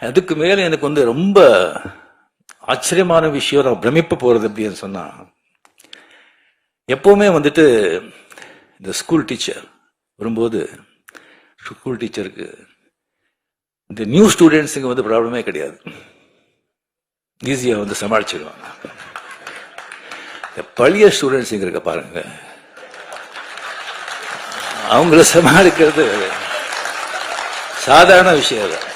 அதுக்கு மேல எனக்கு வந்து ரொம்ப ஆச்சரியமான விஷயம் நான் பிரமிப்பு போறது அப்படின்னு சொன்னா எப்பவுமே வந்துட்டு இந்த ஸ்கூல் டீச்சர் வரும்போது ஸ்கூல் டீச்சருக்கு இந்த நியூ ஸ்டூடெண்ட்ஸுக்கு வந்து ப்ராப்ளமே கிடையாது. ஈஸியாக வந்து சமாளிச்சிடுவாங்க இந்த பழைய ஸ்டூடெண்ட்ஸுங்க இருக்க பாருங்க. அவங்கள சமாளிக்கிறது சாதாரண விஷயம் தான்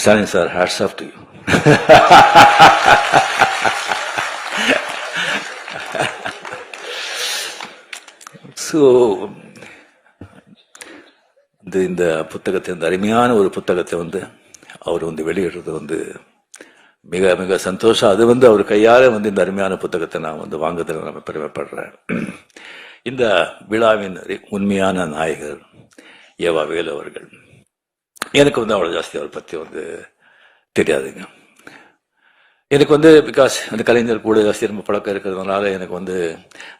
Stalin sir hats off to so இந்த இந்த புத்தகத்தை இந்த அருமையான ஒரு புத்தகத்தை வந்து அவர் வந்து வெளியிடுறது வந்து மிக மிக சந்தோஷம். அது வந்து அவர் கையால் வந்து இந்த அருமையான புத்தகத்தை நான் வந்து வாங்குறதுல நம்ம பெருமைப்படுறேன். இந்த விழாவின் உண்மையான நாயகர் ஏவா வேலு அவர்கள். எனக்கு வந்து அவ்வளோ ஜாஸ்தி அவரை பற்றி வந்து தெரியாதுங்க. எனக்கு வந்து பிகாஸ் அந்த கலைஞர் கூட ஜாஸ்தி ரொம்ப பழக்கம் இருக்கிறதுனால எனக்கு வந்து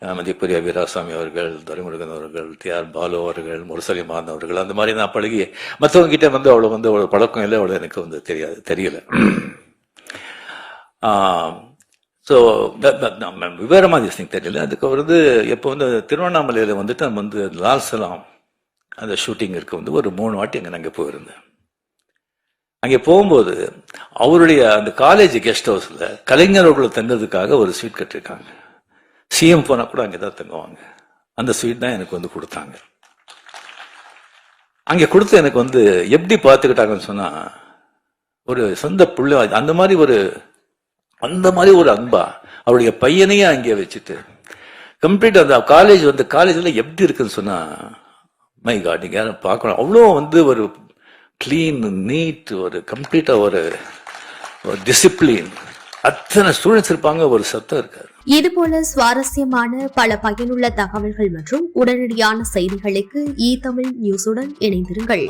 அஹ், மதிப்புரிய வீராசாமி அவர்கள் துரைமுருகன் அவர்கள் டி ஆர் பாலு அவர்கள் முரசலிமான் அவர்கள் அந்த மாதிரி நான் பழகி மற்றவங்க கிட்ட வந்து அவ்வளோ வந்து அவ்வளோ பழக்கம் இல்லை அவ்வளோ எனக்கு வந்து தெரியாது தெரியல. ஸோ விவரமாக திஸ் தெரியல. அதுக்கு வந்து எப்போ வந்து திருவண்ணாமலையில் வந்துட்டு நம்ம வந்து லால் சலாம் அந்த ஷூட்டிங் இருக்க வந்து ஒரு மூணு வாட்டி அங்கே நாங்கள் போயிருந்தேன். அங்கே போகும்போது அவருடைய அந்த காலேஜ் கெஸ்ட் ஹவுஸில் கலைஞர்களுக்குள்ள தங்குறதுக்காக ஒரு ஸ்வீட் கட்டிருக்காங்க சிஎம் போனால் கூட அங்கே தான் தங்குவாங்க அந்த ஸ்வீட் தான் எனக்கு வந்து கொடுத்தாங்க. அங்கே கொடுத்து எனக்கு வந்து எப்படி பார்த்துக்கிட்டாங்கன்னு சொன்னால் ஒரு சொந்த பிள்ளை அந்த மாதிரி ஒரு அந்த மாதிரி ஒரு அன்பா அவருடைய பையனையே அங்கே வச்சுட்டு கம்ப்ளீட் அந்த காலேஜ் வந்து காலேஜில் எப்படி இருக்குன்னு சொன்னால் மை காட் நீங்கள் யாரும் பார்க்கணும். அவ்வளோ வந்து ஒரு க்ளீன் நீட் ஒரு கம்ப்ளீட்டா ஒரு ஒரு டிசிப்ளின் அத்தனை ஸ்டூடெண்ட்ஸ் இருப்பாங்க ஒரு சத்தம் இருக்காது. இதுபோல சுவாரஸ்யமான பல பயனுள்ள தகவல்கள் மற்றும் உடனடியான செய்திகளுக்கு இ தமிழ் நியூஸுடன் இணைந்திருங்கள்.